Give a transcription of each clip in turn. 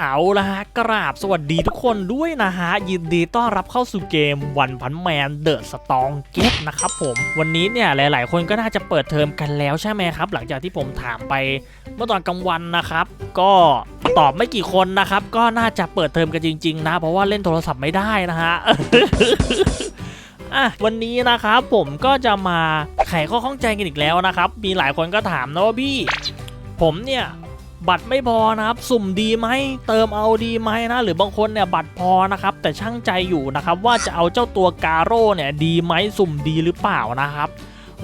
เอาละฮะกราบสวัสดีทุกคนด้วยนะฮะ ยินดีต้อนรับเข้าสู่เกมวันพันแมนเดอะสตองเก็ตนะครับผม วันนี้เนี่ยหลาย ๆ คนก็น่าจะเปิดเทอมกันแล้วใช่ไหมครับ หลังจากที่ผมถามไปเมื่อตอนกลางวันนะครับ ก็ตอบไม่กี่คนนะครับ ก็น่าจะเปิดเทอมกันจริง ๆ นะ เพราะว่าเล่นโทรศัพท์ไม่ได้นะฮะอะวันนี้นะครับผมก็จะมาไขข้อข้องใจกันอีกแล้วนะครับ มีหลายคนก็ถามนะว่าพี่ ผมเนี่ย บัตรไม่พอนะครับ สุ่มดีไหมเติมเอาดีไหมนะหรือบางคนเนี่ยบัตรพอนะครับแต่ช่างใจอยู่นะครับว่าจะเอาเจ้าตัวกาโร่เนี่ยดีไหมสุ่มดีหรือเปล่านะครับ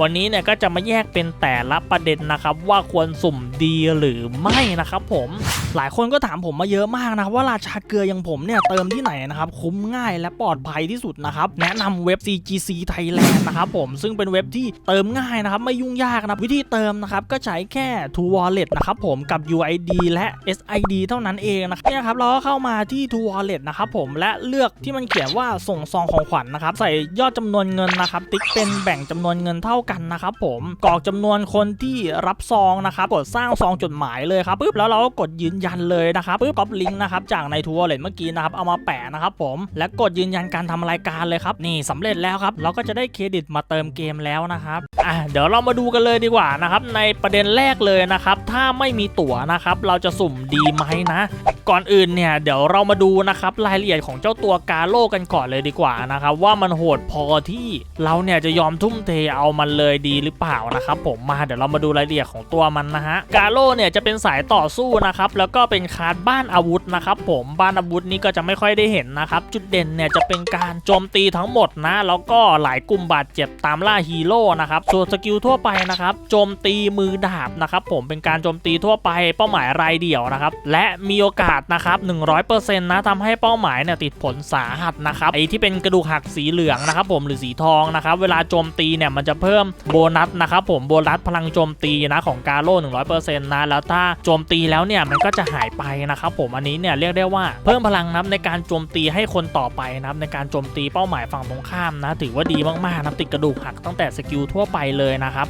วันนี้เนี่ยก็จะมาแยกเป็นแต่ละประเด็นนะครับว่าควรสุ่มดีหรือไม่นะครับผมหลายคนก็ถามผมมาเยอะมากนะครับว่าราชาเกลืออย่างผมเนี่ยเติมที่ไหนนะครับคุ้มง่ายและปลอดภัยที่สุดนะครับแนะนำเว็บ CGC Thailand นะครับผมซึ่งเป็นเว็บที่เติมง่ายนะครับไม่ยุ่งยากนะวิธีเติมนะครับก็ใช้แค่ True Wallet นะครับผมกับ UID และ SID เท่านั้นเองนะครับเนี่ยครับเราก็เข้ามาที่ True Wallet นะครับผมและเลือกที่มันเขียนว่าส่งซองของขวัญนะครับใส่ยอดจำนวนเงินนะครับติ๊กเป็นแบ่งจำนวนเงินเท่ากันนะครับผมกรอกจำนวนคนที่รับซองนะครับกดสร้างซองจดหมายเลยครับปุ๊บแล้วเราก็กดยืนยันเลยนะครับปุ๊บก๊อปลิงก์นะครับจากใน True Wallet เมื่อกี้นะครับเอามาแปะนะครับผมและกดยืนยันการทำรายการเลยครับนี่สำเร็จแล้วครับเราก็จะได้เครดิตมาเติมเกมแล้วนะครับอะเดี๋ยวเรามาดูกันเลยดีกว่านะครับในประเด็นแรกเลยนะครับถ้าไม่มีตั๋วนะครับเราจะสุ่มดีไหมนะ ก่อนอื่นเนี่ยเดี๋ยวเรามาดูนะครับรายละเอียดของเจ้าตัวกาโลกันก่อนเลยดีกว่านะครับว่ามันโหดพอที่เราเนี่ยจะยอมทุ่มเทเอามันเลยดีหรือเปล่านะครับผมมาเดี๋ยวเรามาดูรายละเอียดของตัวมันนะฮะกาโลเนี่ยจะเป็นสายต่อสู้นะครับแล้วก็เป็นคาร์ดบ้านอาวุธนะครับผมบ้านอาวุธนี้ก็จะไม่ค่อยได้เห็นนะครับจุดเด่นเนี่ยจะเป็นการโจมตีทั้งหมดนะ แล้วก็หลายกลุ่มบาดเจ็บตามล่าฮีโร่นะครับส่วนสกิลทั่วไปนะครับโจมตีมือดาบนะครับผมเป็นการโจมตีทั่วไปเป้าหมายรายเดี่ยวนะครับและมีโอกาสนะครับ100%นะทำให้เป้าหมายเนี่ยติดผลสาหัสนะครับไอ้ที่เป็นกระดูกหักสีเหลืองนะครับผมหรือสีทองนะครับเวลาโจมตีเนี่ยมันจะเพิ่มโบนัสนะครับผมโบนัสพลังโจมตีนะของกาโร่100%นะแล้วถ้าโจมตีแล้วเนี่ยมันก็จะหายไปนะครับผมอันนี้เนี่ยเรียกได้ว่าเพิ่มพลังนับในการโจมตีให้คนต่อไปนะครับในการโจมตีเป้าหมายฝั่งตรงข้ามนะ ถือว่าดีมากๆนะติดกระดูกหักตั้งแต่สกิลทั่วไปเลยนะครับ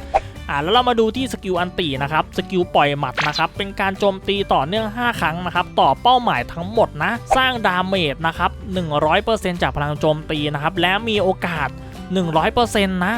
อ่าแล้วเรามาดูที่สกิลอันตีนะครับสกิลปล่อยหมัดนะครับเป็นการโจมตีต่อเนื่อง 5 ครั้งนะครับต่อเป้าหมายทั้งหมดนะ สร้างดาเมจนะครับ100%จากพลังโจมตีนะครับและมีโอกาส 100%นะ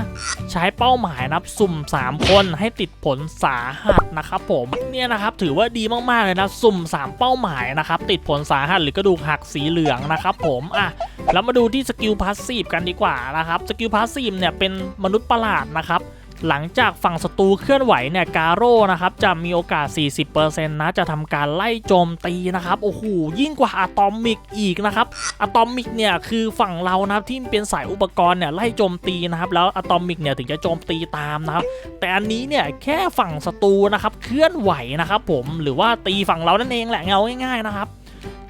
ใช้เป้าหมายนะครับสุ่ม 3 คนให้ติดผลสาหัสนะครับผมเนี่ยนะครับถือว่าดีมากๆเลยนะสุ่ม 3 เป้าหมายนะครับติดผลสาหัสหรือกระดูกหักสีเหลืองนะครับผมอะแล้วมาดูที่สกิลพาสซีฟกันดีกว่านะครับสกิลพาสซีฟเนี่ยเป็นมนุษย์ประหลาดนะครับ หลังจากฝั่งศัตรูเคลื่อนไหวเนี่ย กาโร่นะครับ จะมีโอกาส 40%นะ จะทำการไล่โจมตีนะครับ โอ้โห ยิ่งกว่าอะตอมิกอีกนะครับ อะตอมิกเนี่ย คือฝั่งเรานะครับ ที่เป็นสายอุปกรณ์เนี่ย ไล่โจมตีนะครับ แล้วอะตอมิกเนี่ย ถึงจะโจมตีตามนะครับ แต่อันนี้เนี่ย แค่ฝั่งศัตรูนะครับ เคลื่อนไหวนะครับผม หรือว่าตีฝั่งเรานั่นเองแหละเงาง่ายๆนะครับ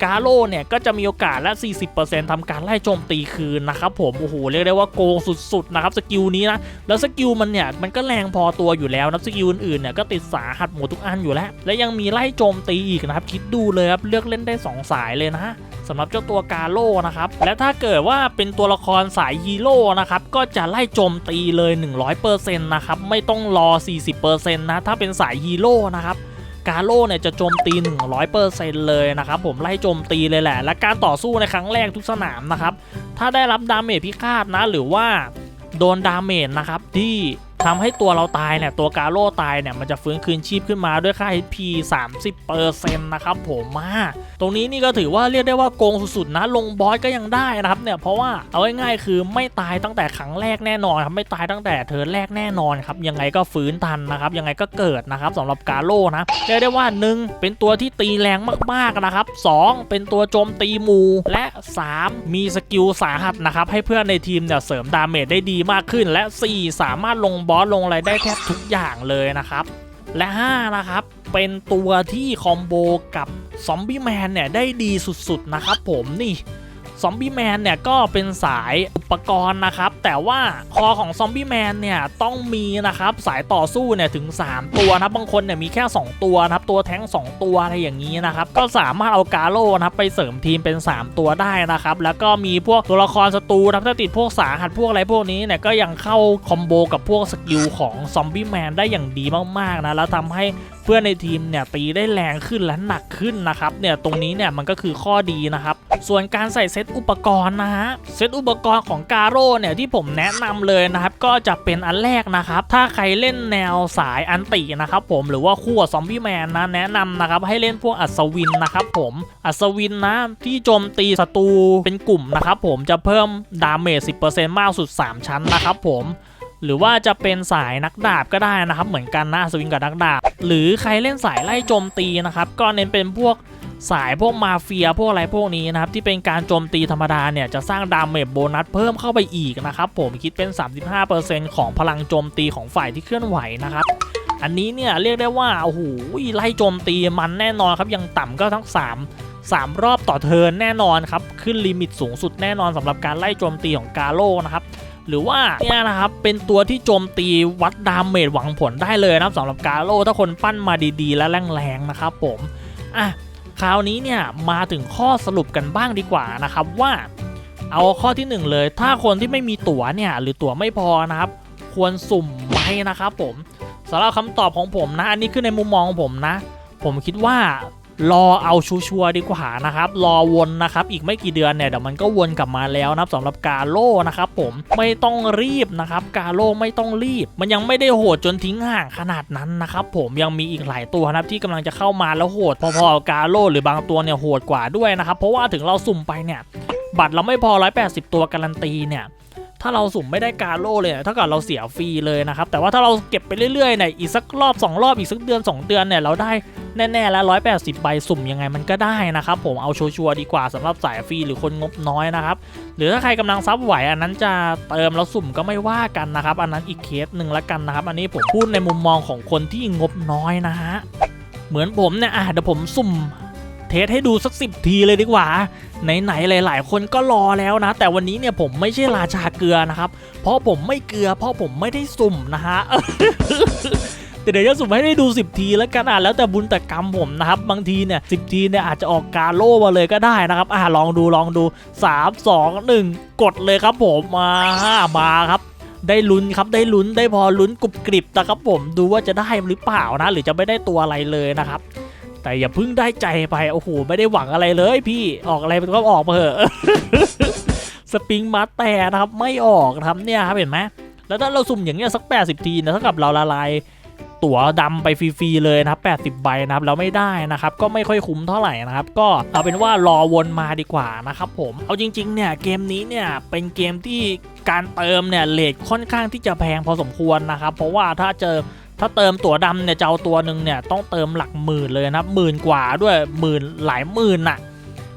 กาโลเนี่ยก็จะมีโอกาสละ 40%ทำการไล่โจมตีคืนนะครับผม โอ้โห เรียกได้ว่าโกงสุดๆนะครับสกิลนี้นะ แล้วสกิลมันเนี่ยมันก็แรงพอตัวอยู่แล้วนะสกิลอื่นๆเนี่ยก็ติดสาหัสหมดทุกอันอยู่แล้ว และยังมีไล่โจมตีอีกนะครับ คิดดูเลยครับ เลือกเล่นได้ 2 สายเลยนะสำหรับเจ้าตัวกาโลนะครับ และถ้าเกิดว่าเป็นตัวละครสายฮีโร่นะครับ ก็จะไล่โจมตีเลย 100%นะครับ ไม่ต้องรอ 40%นะ ถ้าเป็นสายฮีโร่นะครับ กาโร่เนี่ยจะโจมตี 100%เลยนะครับผมไล่โจมตีเลยแหละ และการต่อสู้ในครั้งแรกทุกสนามนะครับ ถ้าได้รับดาเมจพิฆาตนะ หรือว่าโดนดาเมจนะครับที่ ทำให้ตัวเราตายเนี่ยตัวกาโร่ตายเนี่ยมันจะฟื้นคืนชีพขึ้นมาด้วยค่า HP 30%นะครับผมมาตรงนี้นี่ก็ถือว่าเรียกได้ว่าโกงสุดๆนะลงบอสก็ยังได้นะครับเนี่ยเพราะว่าเอาง่ายๆคือไม่ตายตั้งแต่ครั้งแรกแน่นอนครับไม่ตายตั้งแต่เทิร์นแรกแน่นอนครับยังไงก็ฟื้นทันนะครับยังไงก็เกิดนะครับสำหรับกาโร่นะเรียกได้ว่า 1 เป็นตัวที่ตีแรงมากๆนะครับ 2 เป็นตัวโจมตีหมูและ 3 มีสกิลสาหัสนะครับให้เพื่อนในทีมเนี่ยเสริมดาเมจได้ดีมากขึ้น และ 4 สามารถลงบอสลงอะไรได้แทบทุกอย่างเลยนะครับ และ 5 นะครับ เป็นตัวที่คอมโบกับซอมบี้แมนเนี่ยได้ดีสุดๆนะครับผมนี่ซอมบี้แมนเนี่ยก็เป็นสาย ปกรณ์นะครับ แต่ว่าคอของซอมบี้แมนเนี่ยต้องมีนะครับสายต่อสู้เนี่ยถึง 3 ตัวนะครับบางคนเนี่ยมีแค่ 2 ตัวนะครับตัวแท้ง 2 ตัวอะไรอย่างนี้นะครับก็สามารถเอากาโลนะครับไปเสริมทีมเป็น 3 ตัวได้นะครับแล้วก็มีพวกตัวละครศัตรูนะครับถ้าติดพวกสาหัสพวกอะไรพวกนี้เนี่ยก็ยังเข้าคอมโบกับพวกสกิลของซอมบี้แมนได้อย่างดีมากๆนะแล้วทำให้เพื่อนในทีมเนี่ยตีได้แรงขึ้นและหนักขึ้นนะครับเนี่ยตรงนี้เนี่ยมันก็คือข้อดีนะครับส่วนการใส่เซตอุปกรณ์นะฮะเซตอุปกรณ์ของกาโร่เนี่ยที่ผมแนะนำเลยนะครับ ก็จะเป็นอันแรกนะครับ ถ้าใครเล่นแนวสายอันตินะครับผมหรือว่าคู่ซอมบี้แมนนะแนะนำนะครับให้เล่นพวกอัศวินนะครับผมอัศวินนะที่โจมตีศัตรูเป็นกลุ่มนะครับผมจะเพิ่มดาเมจ10%มากสุด 3 ชั้นนะครับผม หรือว่าจะเป็นสายนักดาบก็ได้นะครับ เหมือนกันนะสวิงกับนักดาบ หรือใครเล่นสายไล่โจมตีนะครับก็เน้นเป็นพวกสายพวกมาเฟียพวกอะไรพวกนี้นะครับที่เป็นการโจมตีธรรมดาเนี่ยจะสร้างดาเมจโบนัสเพิ่มเข้าไปอีกนะครับผมคิดเป็น 35%ของพลังโจมตีของฝ่ายที่เคลื่อนไหวนะครับอันนี้เนี่ยเรียกได้ว่าโอ้โหไล่โจมตีมันแน่นอนครับยังต่ำก็ทั้ง 3 3 รอบต่อเทินแน่นอนครับขึ้นลิมิตสูงสุดแน่นอนสำหรับการไล่โจมตีของกาโลนะครับ หรือว่าเนี่ยนะครับเป็นตัวที่โจมตีวัดดาเมจหวังผลได้เลยนะครับสำหรับกาโลถ้าคนปั้นมาดีๆ และแรงๆนะครับผมอะคราวนี้เนี่ยมาถึงข้อสรุปกันบ้างดีกว่านะครับว่า เอาข้อที่หนึ่งเลย ถ้าคนที่ไม่มีตั๋วเนี่ยหรือตั๋วไม่พอนะครับ ควรสุ่มไหมนะครับผมสำหรับคำตอบของผมนะ อันนี้คือในมุมมองของผมนะ ผมคิดว่า รอเอาชัวร์ดีกว่านะครับ รอวนนะครับ อีกไม่กี่เดือนเนี่ยเดี๋ยวมันก็วนกลับมาแล้วนะครับสำหรับกาโล่นะครับผมไม่ต้องรีบนะครับ กาโล่ไม่ต้องรีบ มันยังไม่ได้โหดจนทิ้งห่างขนาดนั้นนะครับผมยังมีอีกหลายตัวนะครับที่กำลังจะเข้ามาแล้วโหดพอๆกับกาโล่หรือบางตัวเนี่ยโหดกว่าด้วยนะครับเพราะว่าถึงเราสุ่มไปเนี่ยบัตรเราไม่พอ 180 ตัวการันตีเนี่ยถ้าเราสุ่มไม่ได้กาโล่เลยเนี่ยเท่ากับเราเสียฟรีเลยนะครับ แต่ว่าถ้าเราเก็บไปเรื่อยๆเนี่ยอีกสักรอบ 2 รอบอีกสักเดือน 2 เดือนเนี่ยเราได้ แน่ๆแล้ว 180 ใบสุ่มยังไงมันก็ได้นะครับผมเอาชัวร์ดีกว่าสำหรับสายฟรีหรือคนงบน้อยนะครับหรือถ้าใครกำลังซับไหวอันนั้นจะเติมแล้วสุ่มก็ไม่ว่ากันนะครับ อันนั้นอีกเคสหนึ่งละกันนะครับ อันนี้ผมพูดในมุมมองของคนที่งบน้อยนะฮะเหมือนผมเนี่ยอะเดี๋ยวผมสุ่มเทสให้ดูสักสิบทีเลยดีกว่า ไหนๆหลาย ๆ คนก็รอแล้วนะ แต่วันนี้เนี่ยผมไม่ใช่ราชาเกลือนะครับ เพราะผมไม่เกลือ เพราะผมไม่ได้สุ่มนะฮะ แต่เดี๋ยวจะสุ่มให้ได้ดู 10 ทีแล้วกันอะแล้วแต่บุญแต่กรรมผมนะครับบางทีเนี่ยสิทีเนี่ยอาจจะออกกาโล่มาเลยก็ได้นะครับอะลองดูลองดู 3 2 1 กดเลยครับผมมามาครับได้ลุ้นครับได้ลุ้นได้พอลุ้นกรุบกริบนะครับผมดูว่าจะได้หรือเปล่านะ หรือจะไม่ได้ตัวอะไรเลยนะครับ แต่อย่าพิ่งได้ใจไปโอ้โหไม่ได้หวังอะไรเลย พี่ออกอะไรมันก็ออกมาเถอะสปริงมาแต่นะครับไม่ออกนะครับเนี่ยครับเห็นไหมแล้วถ้าเราสุ่มอย่างเงี้ยสัก 80 ทีนะเท่ากับเราละลาย ตั๋วดำไปฟรีๆเลยนะครับ 80 ใบนะครับเราไม่ได้นะครับ ก็ไม่ค่อยคุ้มเท่าไหร่นะครับ ก็เอาเป็นว่ารอวนมาดีกว่านะครับผม เอาจริงๆเนี่ยเกมนี้เนี่ยเป็นเกมที่การเติมเนี่ยเลทค่อนข้างที่จะแพงพอสมควรนะครับ เพราะว่าถ้าเจอถ้าเติมตั๋วดำเนี่ยจะเอาตัวหนึ่งเนี่ยต้องเติมหลักหมื่นเลยนะครับหมื่นกว่าด้วยหมื่นหลายหมื่นน่ะ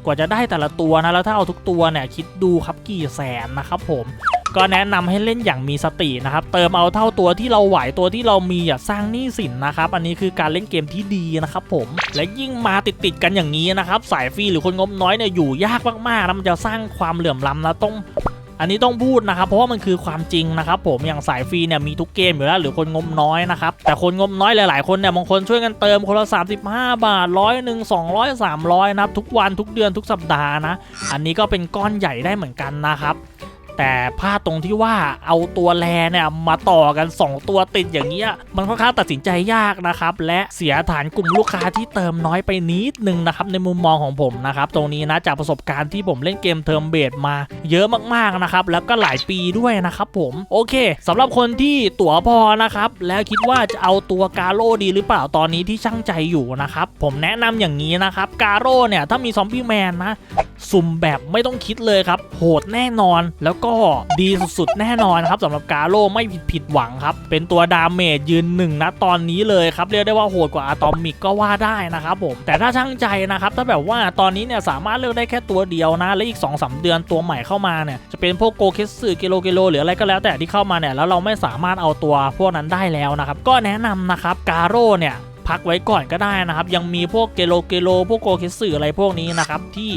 กว่าจะได้แต่ละตัวนะแล้วถ้าเอาทุกตัวเนี่ยคิดดูครับกี่แสนนะครับผม ก็แนะนำให้เล่นอย่างมีสตินะครับ เติมเอาเท่าตัวที่เราไหวตัวที่เรามีอย่าสร้างหนี้สินนะครับ อันนี้คือการเล่นเกมที่ดีนะครับผม และยิ่งมาติดๆกันอย่างนี้นะครับ สายฟรีหรือคนงบน้อยเนี่ยอยู่ยากมากๆแล้วมันจะสร้างความเหลื่อมล้ำนะต้องอันนี้ต้องพูดนะครับ เพราะว่ามันคือความจริงนะครับ ผมอย่างสายฟรีเนี่ยมีทุกเกมอยู่แล้วหรือคนงบน้อยนะครับ แต่คนงบน้อยหลายๆคนเนี่ยบางคนช่วยกันเติมคนละ 35 บาทร้อยหนึ่ง200 300นะครับทุกวันทุกเดือนทุกสัปดาห์นะ อันนี้ก็เป็นก้อนใหญ่ได้เหมือนกันนะครับ แต่พลาดตรงที่ว่าเอาตัวแลเนี่ยมาต่อกัน 2 ตัวติดอย่างเงี้ยมันค่อนข้างตัดสินใจยากนะครับ และเสียฐานกลุ่มลูกค้าที่เติมน้อยไปนิดนึงนะครับในมุมมองของผมนะครับตรงนี้นะจากประสบการณ์ที่ผมเล่นเกมเทอมเบสมาเยอะมากๆนะครับแล้วก็หลายปีด้วยนะครับผมโอเคสำหรับคนที่ตั๋วพอนะครับแล้วคิดว่าจะเอาตัวกาโร่ดีหรือเปล่าตอนนี้ที่ช่างใจอยู่นะครับผมแนะนำอย่างนี้นะครับกาโร่เนี่ยถ้ามีซอมบี้แมนนะสุ่มแบบไม่ต้องคิดเลยครับโหดแน่นอนแล้วก็ดีสุดๆ แน่นอนครับสำหรับกาโร่ไม่ผิดผิดหวังครับ เป็นตัวดาเมจยืนหนึ่งนะตอนนี้เลยครับ เรียกได้ว่าโหดกว่าอะตอมิกก็ว่าได้นะครับผม แต่ถ้าช่างใจนะครับ ถ้าแบบว่าตอนนี้เนี่ยสามารถเลือกได้แค่ตัวเดียวนะ และอีก2-3สเดือนตัวใหม่เข้ามาเนี่ยจะเป็นพวกโกเคสึกิโลกิโลหรืออะไรก็แล้วแต่ที่เข้ามาเนี่ยแล้วเราไม่สามารถเอาตัวพวกนั้นได้แล้วนะครับก็แนะนำนะครับกาโร่เนี่ยพักไว้ก่อนก็ได้นะครับ ยังมีพวกเกโลเกโลพวกโกเคสึอะไรพวกนี้นะครับที่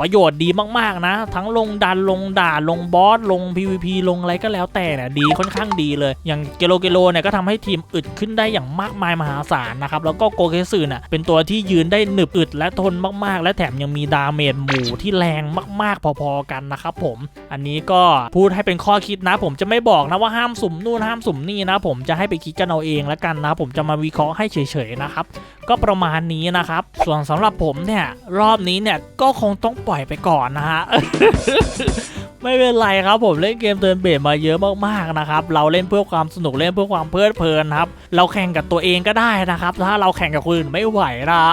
ประโยชน์ดีมากๆนะ ทั้งลงดันลงด่าลงบอสลง PVP ลงอะไรก็แล้วแต่เนี่ยดีค่อนข้างดีเลย อย่างเกโลเกโลเนี่ยก็ทำให้ทีมอึดขึ้นได้อย่างมากมายมหาศาลนะครับ แล้วก็โกเคสึเนี่ยเป็นตัวที่ยืนได้หนึบอึดและทนมากๆ และแถมยังมีดาเมจหมู่ที่แรงมากๆ พอๆกันนะครับผม อันนี้ก็พูดให้เป็นข้อคิดนะ ผมจะไม่บอกนะว่าห้ามสุ่มนู่นห้ามสุ่มนี่นะ ผมจะให้ไปคิดกันเอาเองแล้วกันนะ ผมจะมาวิเคราะห์ให้เฉยๆนะครับก็ประมาณนี้นะครับ ส่วนสำหรับผมเนี่ยรอบนี้เนี่ยก็คงต้องปล่อยไปก่อนนะฮะไม่เป็นไรครับผมเล่นเกมเทิร์นเบสมาเยอะมากๆนะครับเราเล่นเพื่อความสนุกเล่นเพื่อความเพลิดเพลินครับ เราแข่งกับตัวเองก็ได้นะครับ ถ้าเราแข่งกับคนอื่นไม่ไหวนะ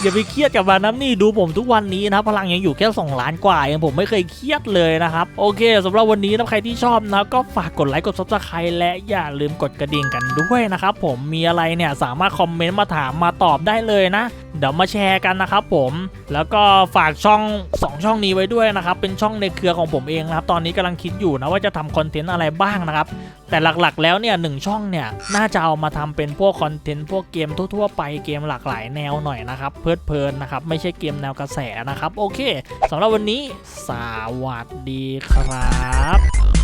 อย่าไปเครียดกับมันน้ำนี่ดูผมทุกวันนี้นะพลังยังอยู่แค่ 2 ล้านกว่าเองผมไม่เคยเครียดเลยนะครับ โอเคสำหรับวันนี้นะใครที่ชอบนะก็ฝากกดไลค์กดซับสไครต์และอย่าลืมกดกระดิ่งกันด้วยนะครับผมมีอะไรเนี่ยสามารถคอมเมนต์มาถามมาตอบได้เลยนะ เดี๋ยวมาแชร์กันนะครับผมแล้วก็ฝากช่อง 2 ช่องนี้ไว้ด้วยนะครับเป็นช่องในเครือของผมเองนะครับตอนนี้กำลังคิดอยู่นะว่าจะทำคอนเทนต์อะไรบ้างนะครับแต่หลักๆ แล้วเนี่ยหนึ่งช่องเนี่ยน่าจะเอามาทำเป็นพวกคอนเทนต์พวกเกมทั่วๆไปเกมหลากหลายแนวหน่อยนะครับเพลิดเพลินนะครับไม่ใช่เกมแนวกระแสนะครับโอเคสำหรับวันนี้สวัสดีครับ